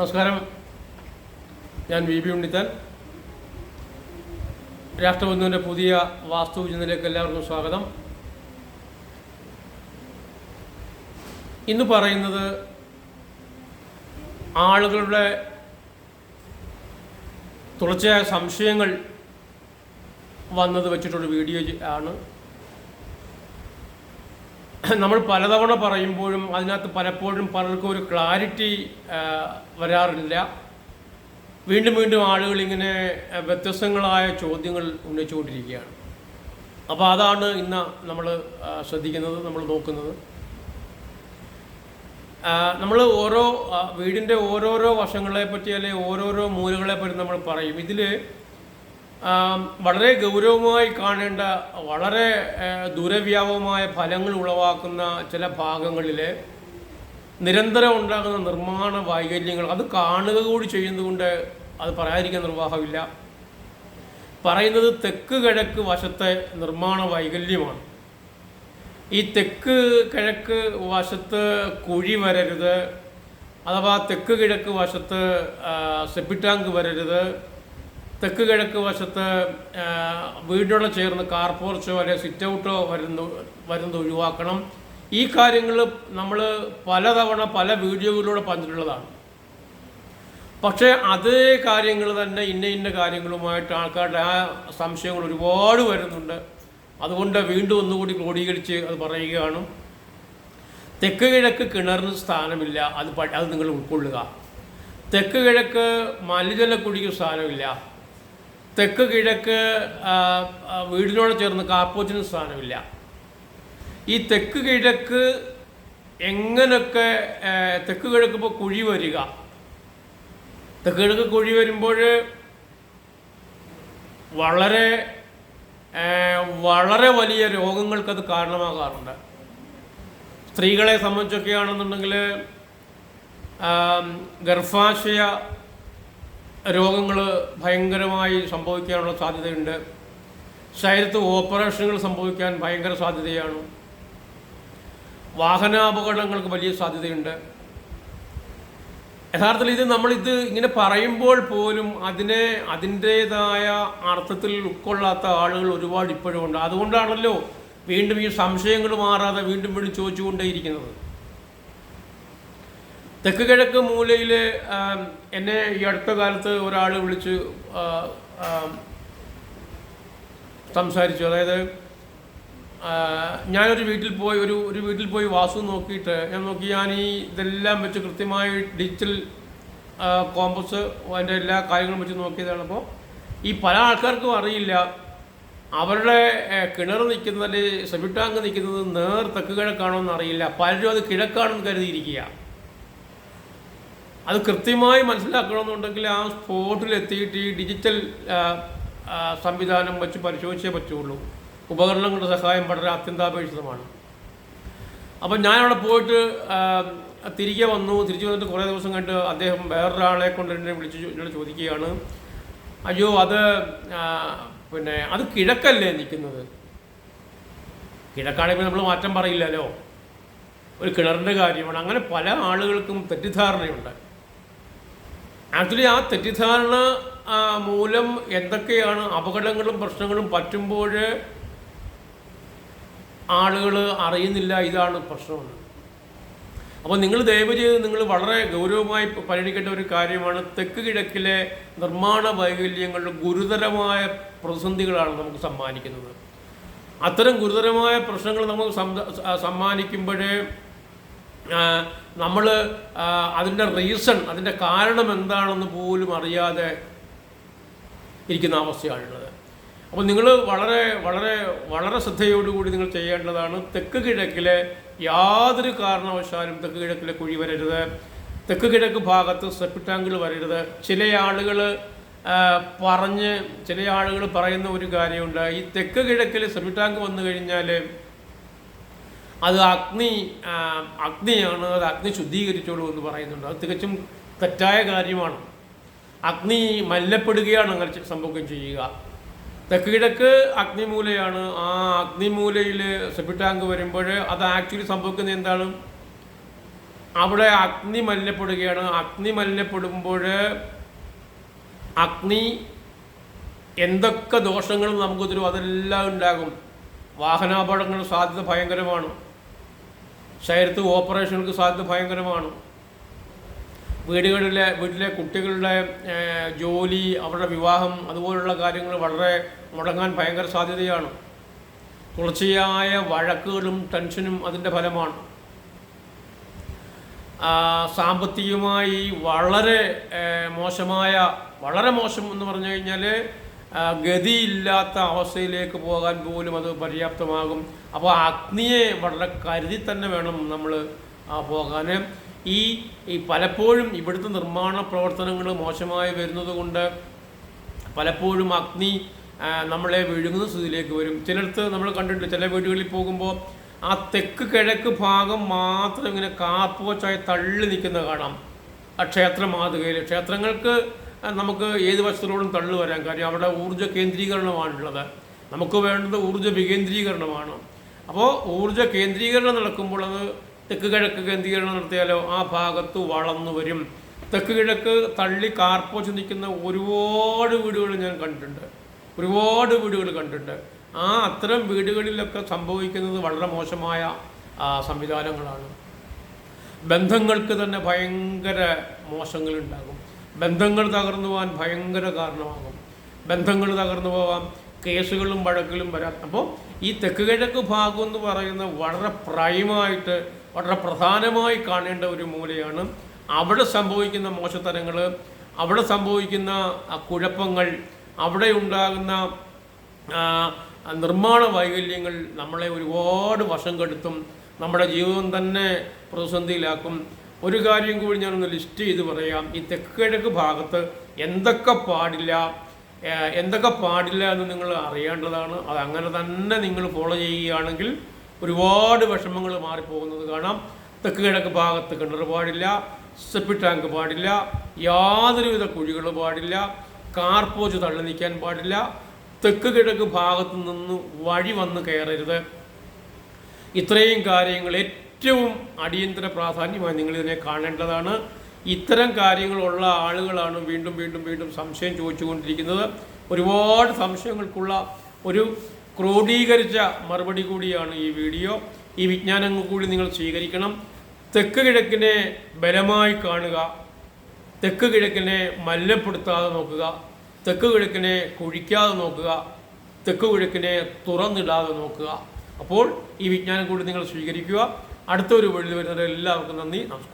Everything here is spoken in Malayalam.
നമസ്കാരം. ഞാൻ വി ബി ഉണ്ണിത്താൻ. രാഷ്ട്രബന്ധുവിന്റെ പുതിയ വാസ്തു ചിന്തയിലേക്ക് എല്ലാവർക്കും സ്വാഗതം. ഇന്ന് പറയുന്നത് ആളുകളുടെ തുടർച്ചയായ സംശയങ്ങൾ വന്നത് വെച്ചിട്ടുള്ള വീഡിയോ ആണ്. നമ്മൾ പലതവണ പറയുമ്പോഴും അതിനകത്ത് പലപ്പോഴും പലർക്കും ഒരു ക്ലാരിറ്റി വരാറില്ല. വീണ്ടും വീണ്ടും ആളുകൾ ഇങ്ങനെ വ്യത്യസ്തങ്ങളായ ചോദ്യങ്ങൾ ഉന്നയിച്ചുകൊണ്ടിരിക്കുകയാണ്. അപ്പോൾ അതാണ് ഇന്ന് നമ്മൾ ശ്രദ്ധിക്കുന്നത് നമ്മൾ നോക്കുന്നത്. നമ്മൾ ഓരോ വീടിന്റെ ഓരോരോ വശങ്ങളെ പറ്റി അല്ലെങ്കിൽ ഓരോരോ മൂലകളെ പറ്റി നമ്മൾ പറയും. ഇതിൽ വളരെ ഗൗരവമായി കാണേണ്ട വളരെ ദുരവ്യാപകമായ ഫലങ്ങൾ ഉളവാക്കുന്ന ചില ഭാഗങ്ങളിൽ നിരന്തരം ഉണ്ടാകുന്ന നിർമ്മാണ വൈകല്യങ്ങൾ അത് കാണുക കൂടി ചെയ്യുന്നതുകൊണ്ട് അത് പറയാതിരിക്കാൻ നിർവാഹമില്ല. പറയുന്നത് തെക്ക് കിഴക്ക് വശത്തെ നിർമ്മാണ വൈകല്യമാണ്. ഈ തെക്ക് കിഴക്ക് വശത്ത് കുഴി വരരുത് അഥവാ തെക്ക് കിഴക്ക് വശത്ത് സെപ്പിറ്റാങ്ക് വരരുത് തെക്ക് കിഴക്ക് വശത്ത് ആ, ചേർന്ന് കാർ പോർച്ചോ അല്ലെങ്കിൽ സിറ്റ് ഔട്ടോ വരുന്ന വരുന്നത് ഒഴിവാക്കണം. ഈ കാര്യങ്ങൾ നമ്മൾ പലതവണ പല വീഡിയോകളിലൂടെ പറഞ്ഞിട്ടുള്ളതാണ്. പക്ഷേ അതേ കാര്യങ്ങൾ തന്നെ ഇന്ന ഇന്ന കാര്യങ്ങളുമായിട്ട് ആൾക്കാരുടെ ആ സംശയങ്ങൾ ഒരുപാട് വരുന്നുണ്ട്. അതുകൊണ്ട് വീണ്ടും ഒന്നുകൂടി ക്രോഡീകരിച്ച് അത് പറയുകയാണ്. തെക്ക് കിഴക്ക് കിണറിന് സ്ഥാനമില്ല. അത് അത് നിങ്ങൾ ഉൾക്കൊള്ളുക. തെക്ക് കിഴക്ക് മലിജലക്കുഴിക്ക് സ്ഥാനമില്ല. തെക്ക് കിഴക്ക് വീടിനോട് ചേർന്ന് കാപ്പോച്ചിന് സ്ഥാനമില്ല. ഈ തെക്ക് കിഴക്ക് എങ്ങനൊക്കെ തെക്ക് കിഴക്ക് ഇപ്പോൾ കുഴി വരിക? തെക്ക് കിഴക്ക് കുഴി വരുമ്പോൾ വളരെ വളരെ വലിയ രോഗങ്ങൾക്കത് കാരണമാകാറുണ്ട്. സ്ത്രീകളെ സംബന്ധിച്ചൊക്കെയാണെന്നുണ്ടെങ്കിൽ ഗർഭാശയ രോഗങ്ങൾ ഭയങ്കരമായി സംഭവിക്കാനുള്ള സാധ്യതയുണ്ട്. ശരീരത്ത് ഓപ്പറേഷനുകൾ സംഭവിക്കാൻ ഭയങ്കര സാധ്യതയാണ്. വാഹനാപകടങ്ങൾക്ക് വലിയ സാധ്യതയുണ്ട്. യഥാർത്ഥത്തിൽ ഇത് നമ്മളിത് ഇങ്ങനെ പറയുമ്പോൾ പോലും അതിനെ അതിന്റേതായ അർത്ഥത്തിൽ ഉൾക്കൊള്ളാത്ത ആളുകൾ ഒരുപാട് ഇപ്പോഴും ഉണ്ട്. അതുകൊണ്ടാണല്ലോ വീണ്ടും ഈ സംശയങ്ങൾ മാറാതെ വീണ്ടും വീണ്ടും ചോദിച്ചുകൊണ്ടേയിരിക്കുന്നത്. തെക്ക് കിഴക്ക് മൂലയിൽ എന്നെ ഈ അടുത്ത കാലത്ത് ഒരാൾ വിളിച്ച് സംസാരിച്ചു. അതായത് ഞാനൊരു വീട്ടിൽ പോയി ഒരു ഒരു വീട്ടിൽ പോയി വാസു നോക്കിയിട്ട് ഞാൻ നോക്കി ഞാൻ ഈ ഇതെല്ലാം വെച്ച് കൃത്യമായി ഡിജിറ്റൽ കോമ്പസ് അതിന്റെ എല്ലാ കാര്യങ്ങളും വെച്ച് നോക്കിയതാണ്. അപ്പോൾ ഈ പല ആൾക്കാർക്കും അറിയില്ല. അവരുടെ കിണർ നിൽക്കുന്നത് അല്ലെങ്കിൽ സെബിട്ടാങ്ക് നിൽക്കുന്നത് നേർ തെക്ക് കിഴക്കാണോ എന്ന് അറിയില്ല. പലരും അത് കിഴക്കാണെന്ന് കരുതിയിരിക്കുക അത് കൃത്യമായി മനസ്സിലാക്കണമെന്നുണ്ടെങ്കിൽ ആ സ്പോട്ടിൽ എത്തിയിട്ട് ഈ ഡിജിറ്റൽ സംവിധാനം വെച്ച് പരിശോധിച്ചേ പറ്റുള്ളൂ. ഉപകരണങ്ങളുടെ സഹായം വളരെ അത്യന്താപേക്ഷിതമാണ്. അപ്പം ഞാനവിടെ പോയിട്ട് തിരികെ വന്നു. തിരിച്ചു വന്നിട്ട് കുറേ ദിവസം കഴിഞ്ഞിട്ട് അദ്ദേഹം വേറൊരാളെ കൊണ്ട് എന്നെ വിളിച്ച് എന്നോട് ചോദിക്കുകയാണ്. അയ്യോ അത് പിന്നെ അത് കിഴക്കല്ലേ നിൽക്കുന്നത്? കിഴക്കാണെങ്കിൽ നമ്മൾ മാറ്റം പറയില്ലല്ലോ. ഒരു കിണറിന്റെ കാര്യമാണ്. അങ്ങനെ പല ആളുകൾക്കും തെറ്റിദ്ധാരണയുണ്ട്. ആക്ച്വലി ആ തെറ്റിദ്ധാരണ മൂലം എന്തൊക്കെയാണ് അപകടങ്ങളും പ്രശ്നങ്ങളും പറ്റുമ്പോൾ ആളുകൾ അറിയുന്നില്ല ഇതാണ് പ്രശ്നം. അപ്പോൾ നിങ്ങൾ ദയവ് ചെയ്ത് നിങ്ങൾ വളരെ ഗൗരവമായി പരിഗണിക്കേണ്ട ഒരു കാര്യമാണ്. തെക്ക് കിഴക്കിലെ നിർമ്മാണ വൈകല്യങ്ങളുടെ ഗുരുതരമായ പ്രതിസന്ധികളാണ് നമുക്ക് സമ്മാനിക്കുന്നത്. അത്തരം ഗുരുതരമായ പ്രശ്നങ്ങൾ നമുക്ക് സം- സ- സമ്മാനിക്കുമ്പോൾ നമ്മൾ അതിന്റെ റീസൺ അതിന്റെ കാരണം എന്താണെന്ന് പോലും അറിയാതെ ഇരിക്കുന്ന അവസ്ഥയാണുള്ളത്. അപ്പോൾ നിങ്ങൾ വളരെ വളരെ വളരെ ശ്രദ്ധയോടുകൂടി നിങ്ങൾ ചെയ്യേണ്ടതാണ് തെക്ക് കിഴക്കിലെ യാതൊരു കാരണവശാലും തെക്ക് കിഴക്കിലെ കുഴി വരരുത്. തെക്ക് കിഴക്ക് ഭാഗത്ത് സെപ്റ്റാങ്കിൾ വരരുത്. ചില ആളുകൾ പറഞ്ഞ് ചില ആളുകൾ പറയുന്ന ഒരു കാര്യമുണ്ട്. ഈ തെക്ക് കിഴക്കിൽ സെപ്റ്റാങ്ക് വന്നു കഴിഞ്ഞാൽ അത് അഗ്നി അഗ്നിയാണ് അത് അഗ്നി ശുദ്ധീകരിച്ചോളൂ എന്ന് പറയുന്നുണ്ട്. അത് തികച്ചും തെറ്റായ കാര്യമാണ്. അഗ്നി മല്ലപ്പെടുകയാണ് അങ്ങനെ സംഭവം ചെയ്യുക. തെക്ക് കിഴക്ക് അഗ്നിമൂലയാണ്. ആ അഗ്നിമൂലയിൽ സെപ്പിട്ടാങ്ക് വരുമ്പോൾ അത് ആക്ച്വലി സംഭവിക്കുന്നത് എന്താണ്? അവിടെ അഗ്നി മലിനപ്പെടുകയാണ്. അഗ്നി മലിനപ്പെടുമ്പോൾ അഗ്നി എന്തൊക്കെ ദോഷങ്ങളും നമുക്ക് തരും അതെല്ലാം ഉണ്ടാകും. വാഹനാപകടങ്ങൾ സാധ്യത ഭയങ്കരമാണ്. ശരീരത്ത് ഓപ്പറേഷനുകൾക്ക് സാധ്യത ഭയങ്കരമാണ്. വീടുകളിലെ വീട്ടിലെ കുട്ടികളുടെ ജോലി അവരുടെ വിവാഹം അതുപോലുള്ള കാര്യങ്ങൾ വളരെ മുടങ്ങാൻ ഭയങ്കര സാധ്യതയാണ്. തുടർച്ചയായ വഴക്കുകളും ടെൻഷനും അതിന്റെ ഫലമാണ്. സാമ്പത്തികമായി വളരെ മോശമായ വളരെ മോശം എന്ന് പറഞ്ഞു കഴിഞ്ഞാൽ ഗതിയില്ലാത്ത അവസ്ഥയിലേക്ക് പോകാൻ പോലും അത് പര്യാപ്തമാകും. അപ്പോൾ അഗ്നിയെ വളരെ കരുതി തന്നെ വേണം നമ്മൾ പോകാൻ ഈ ഈ പലപ്പോഴും ഇവിടുത്തെ നിർമ്മാണ പ്രവർത്തനങ്ങൾ മോശമായി വരുന്നത് കൊണ്ട് പലപ്പോഴും അഗ്നി നമ്മളെ വിഴുങ്ങുന്ന സ്ഥിതിയിലേക്ക് വരും. ചിലടത്ത് നമ്മൾ കണ്ടിട്ടുണ്ട് ചില വീടുകളിൽ പോകുമ്പോൾ ആ തെക്ക് കിഴക്ക് ഭാഗം മാത്രം ഇങ്ങനെ കാപ്പുവച്ചായി തള്ളി നിൽക്കുന്ന കാണാം. ആ ക്ഷേത്ര മാതൃകയിൽ. ക്ഷേത്രങ്ങൾക്ക് നമുക്ക് ഏത് വശത്തിലൂടും തള്ളു വരാൻ കാര്യം അവിടെ ഊർജ കേന്ദ്രീകരണമാണുള്ളത്. നമുക്ക് വേണ്ടത് ഊർജ വികേന്ദ്രീകരണമാണ്. അപ്പോൾ ഊർജ കേന്ദ്രീകരണം നടക്കുമ്പോൾ അത് തെക്ക് കിഴക്ക് കേന്ദ്രീകരണം നടത്തിയാലോ ആ ഭാഗത്ത് വളർന്നു വരും. തെക്ക് കിഴക്ക് തള്ളി കാർപ്പോ ചിന്തിക്കുന്ന ഒരുപാട് വീടുകൾ ഞാൻ കണ്ടിട്ടുണ്ട്. ഒരുപാട് വീടുകൾ കണ്ടിട്ടുണ്ട്. ആ അത്തരം വീടുകളിലൊക്കെ സംഭവിക്കുന്നത് വളരെ മോശമായ സംവിധാനങ്ങളാണ്. ബന്ധങ്ങൾക്ക് തന്നെ ഭയങ്കര മോശങ്ങളുണ്ടാകും. ബന്ധങ്ങൾ തകർന്നു പോകാൻ ഭയങ്കര കാരണമാകും. ബന്ധങ്ങൾ തകർന്നു പോകാം കേസുകളും വഴക്കുകളും വരാം. അപ്പോൾ ഈ തെക്ക് കിഴക്ക് ഭാഗം എന്ന് പറയുന്ന വളരെ പ്രൈമായിട്ട് വളരെ പ്രധാനമായി കാണേണ്ട ഒരു മൂലയാണ് അവിടെ സംഭവിക്കുന്ന മോശത്തരങ്ങൾ അവിടെ സംഭവിക്കുന്ന കുഴപ്പങ്ങൾ അവിടെ ഉണ്ടാകുന്ന നിർമ്മാണ വൈകല്യങ്ങൾ നമ്മളെ ഒരുപാട് വശം കെടുത്തും നമ്മുടെ ജീവിതം തന്നെ പ്രതിസന്ധിയിലാക്കും. ഒരു കാര്യം കൂടി ഞാനൊന്ന് ലിസ്റ്റ് ചെയ്ത് പറയാം. ഈ തെക്ക് കിഴക്ക് ഭാഗത്ത് എന്തൊക്കെ പാടില്ല എന്തൊക്കെ പാടില്ല എന്ന് നിങ്ങൾ അറിയേണ്ടതാണ്. അത് അങ്ങനെ തന്നെ നിങ്ങൾ ഫോളോ ചെയ്യുകയാണെങ്കിൽ ഒരുപാട് വിഷമങ്ങൾ മാറിപ്പോകുന്നത് കാണാം. തെക്ക് കിഴക്ക് ഭാഗത്ത് കിണർ പാടില്ല സെപ്പി ടാങ്ക് പാടില്ല യാതൊരുവിധ കുഴികൾ പാടില്ല കാർപോച്ച് തള്ളി നിൽക്കാൻ പാടില്ല. തെക്ക് കിഴക്ക് ഭാഗത്തു നിന്ന് വഴി വന്ന് കയറരുത്. ഇത്രയും കാര്യങ്ങൾ ഏറ്റവും അടിയന്തര പ്രാധാന്യമായി നിങ്ങളിതിനെ കാണേണ്ടതാണ്. ഇത്തരം കാര്യങ്ങളുള്ള ആളുകളാണ് വീണ്ടും വീണ്ടും വീണ്ടും സംശയം ചോദിച്ചുകൊണ്ടിരിക്കുന്നത്. ഒരുപാട് സംശയങ്ങൾക്കുള്ള ഒരു ക്രോഡീകരിച്ച മറുപടി കൂടിയാണ് ഈ വീഡിയോ. ഈ വിജ്ഞാനങ്ങൾ കൂടി നിങ്ങൾ സ്വീകരിക്കണം. തെക്ക് കിഴക്കിനെ ബലമായി കാണുക. തെക്ക് കിഴക്കിനെ മല്ലപ്പെടുത്താതെ നോക്കുക. തെക്ക് കിഴക്കിനെ കുഴിക്കാതെ നോക്കുക. തെക്ക് കിഴക്കിനെ തുറന്നിടാതെ നോക്കുക. അപ്പോൾ ഈ വിജ്ഞാനം കൂടി നിങ്ങൾ സ്വീകരിക്കുക. അടുത്തൊരു വഴി വരുന്നവരെ എല്ലാവർക്കും നന്ദി നമസ്കാരം.